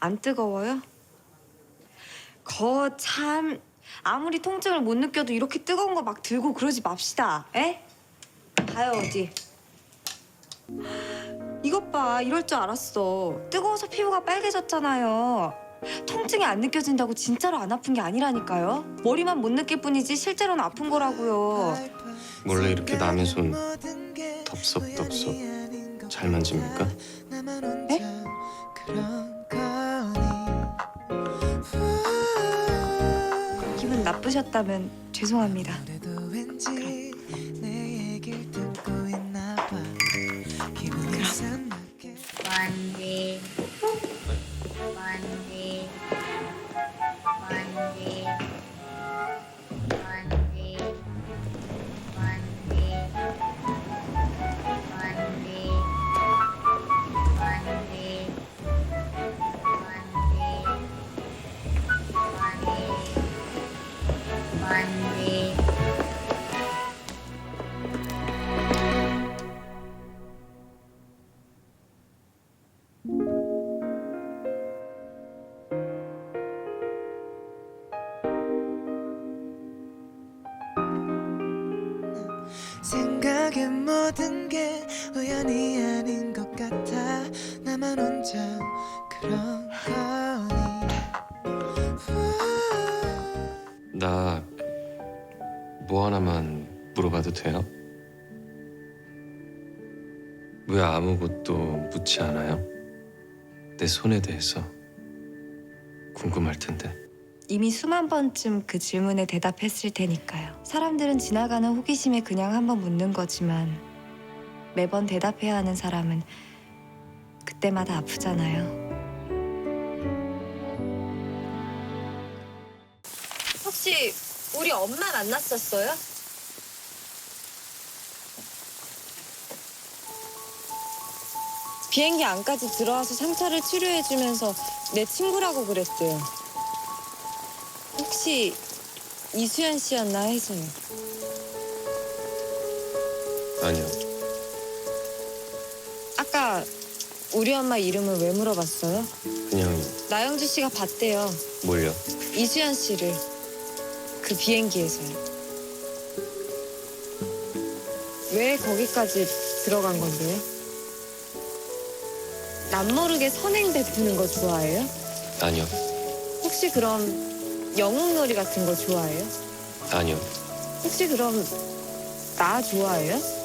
안 뜨거워요? 거 참 아무리 통증을 못 느껴도 이렇게 뜨거운 거 막 들고 그러지 맙시다. 에? 봐요 어디. 이것 봐 이럴 줄 알았어. 뜨거워서 피부가 빨개졌잖아요. 통증이 안 느껴진다고 진짜로 안 아픈 게 아니라니까요. 머리만 못 느낄 뿐이지 실제로는 아픈 거라고요. 원래 이렇게 남의 손 덥석덥석 잘 만집니까? 나쁘셨다면 죄송합니다. 원디 모든 게 우연이 아닌 것 같아 나만 혼자 그런 거니 나 뭐 하나만 물어봐도 돼요? 왜 아무것도 묻지 않아요? 내 손에 대해서 궁금할 텐데. 이미 수만 번쯤 그 질문에 대답했을 테니까요. 사람들은 지나가는 호기심에 그냥 한번 묻는 거지만 매번 대답해야 하는 사람은 그때마다 아프잖아요. 혹시 우리 엄마 만났었어요? 비행기 안까지 들어와서 상처를 치료해주면서 내 친구라고 그랬대요. 혹시 이수연 씨였나 해서요. 아니요. 아까 우리 엄마 이름을 왜 물어봤어요? 그냥 나영주 씨가 봤대요. 뭘요? 이수연 씨를 그 비행기에서요. 왜 거기까지 들어간 건데요? 남모르게 선행 베푸는 거 좋아해요? 아니요. 혹시 그럼 영웅놀이 같은 거 좋아해요? 아니요. 혹시 그럼 나 좋아해요?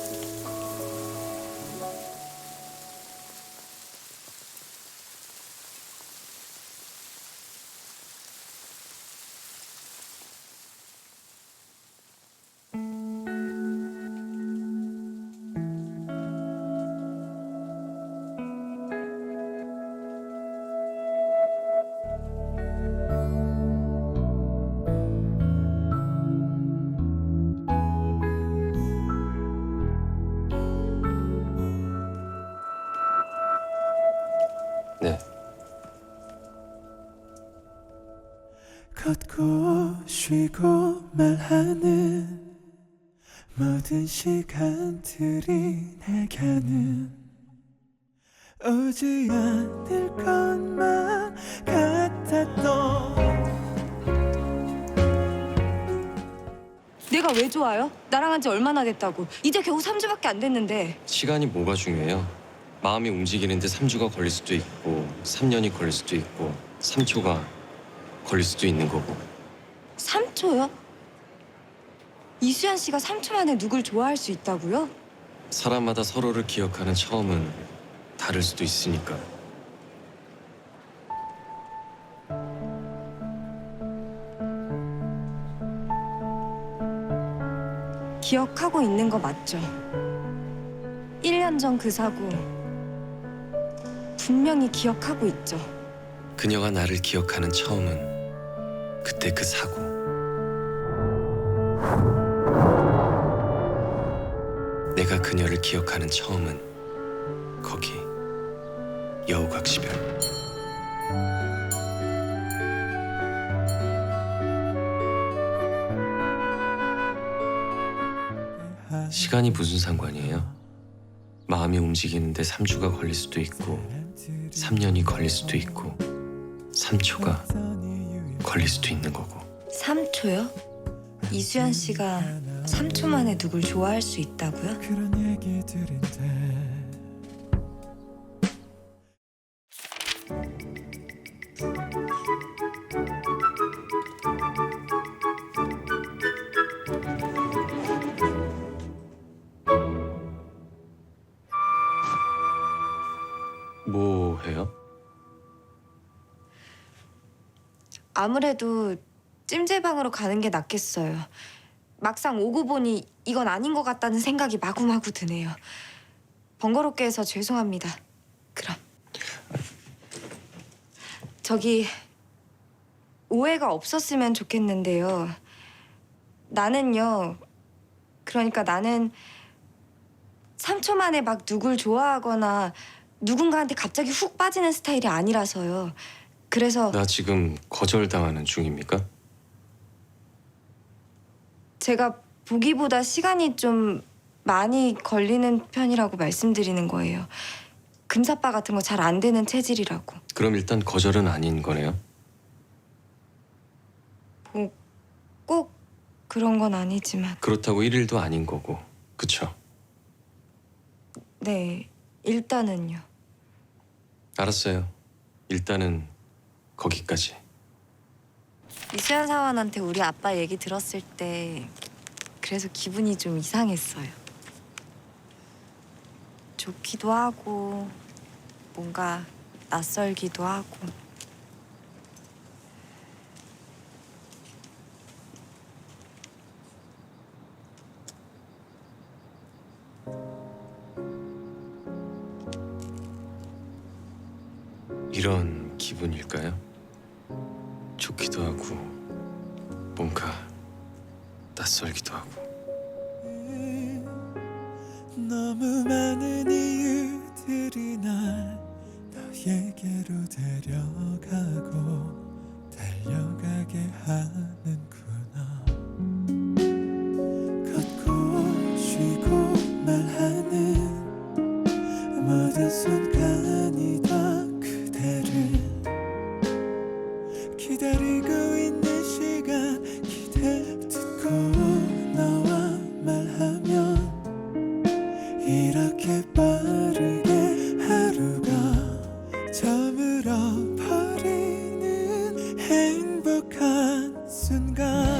쉬고 말하는 모든 시간들이 내게는 오지 않을 것만 같았던 내가 왜 좋아요? 나랑 한 지 얼마나 됐다고. 이제 겨우 3주밖에 안 됐는데. 시간이 뭐가 중요해요? 마음이 움직이는데 3주가 걸릴 수도 있고 3년이 걸릴 수도 있고 3초가 걸릴 수도 있는 거고 3초요? 이수연 씨가 3초 만에 누굴 좋아할 수 있다고요? 사람마다 서로를 기억하는 처음은 다를 수도 있으니까 기억하고 있는 거 맞죠? 1년 전 그 사고 분명히 기억하고 있죠. 그녀가 나를 기억하는 처음은 그때 그 사고 내가 그녀를 기억하는 처음은 거기 여우각시별 시간이 무슨 상관이에요? 마음이 움직이는데 3주가 걸릴 수도 있고 3년이 걸릴 수도 있고 3초가 걸릴 수도 있는 거고 3초요? 이수연 씨가 3초 만에 누굴 좋아할 수 있다고요? 그런 얘기들인데 뭐 해요? 아무래도 찜질방으로 가는 게 낫겠어요. 막상 오고 보니 이건 아닌 것 같다는 생각이 마구마구 드네요. 번거롭게 해서 죄송합니다. 그럼. 저기 오해가 없었으면 좋겠는데요. 나는요. 그러니까 나는 3초 만에 막 누굴 좋아하거나 누군가한테 갑자기 훅 빠지는 스타일이 아니라서요. 그래서 나 지금 거절당하는 중입니까? 제가 보기보다 시간이 좀 많이 걸리는 편이라고 말씀드리는 거예요. 금사빠 같은 거 잘 안 되는 체질이라고. 그럼 일단 거절은 아닌 거네요 뭐꼭 그런 건 아니지만 그렇다고 1일도 아닌 거고 그쵸? 네 일단은요. 알았어요 일단은 거기까지 이수연 사원한테 우리 아빠 얘기 들었을 때 그래서 기분이 좀 이상했어요. 좋기도 하고 뭔가 낯설기도 하고 이런 기분일까요? 좋기도 하고 뭔가 낯설기도 하고. 너무 많은 이유들이 날 너에게로 데려가고 달려가게 하는 이렇게 빠르게 하루가 저물어 버리는 행복한 순간.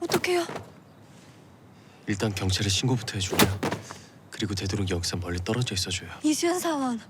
어떡해요? 일단 경찰에 신고부터 해줄게요. 그리고 되도록 여기서 멀리 떨어져 있어줘요. 이수연 사원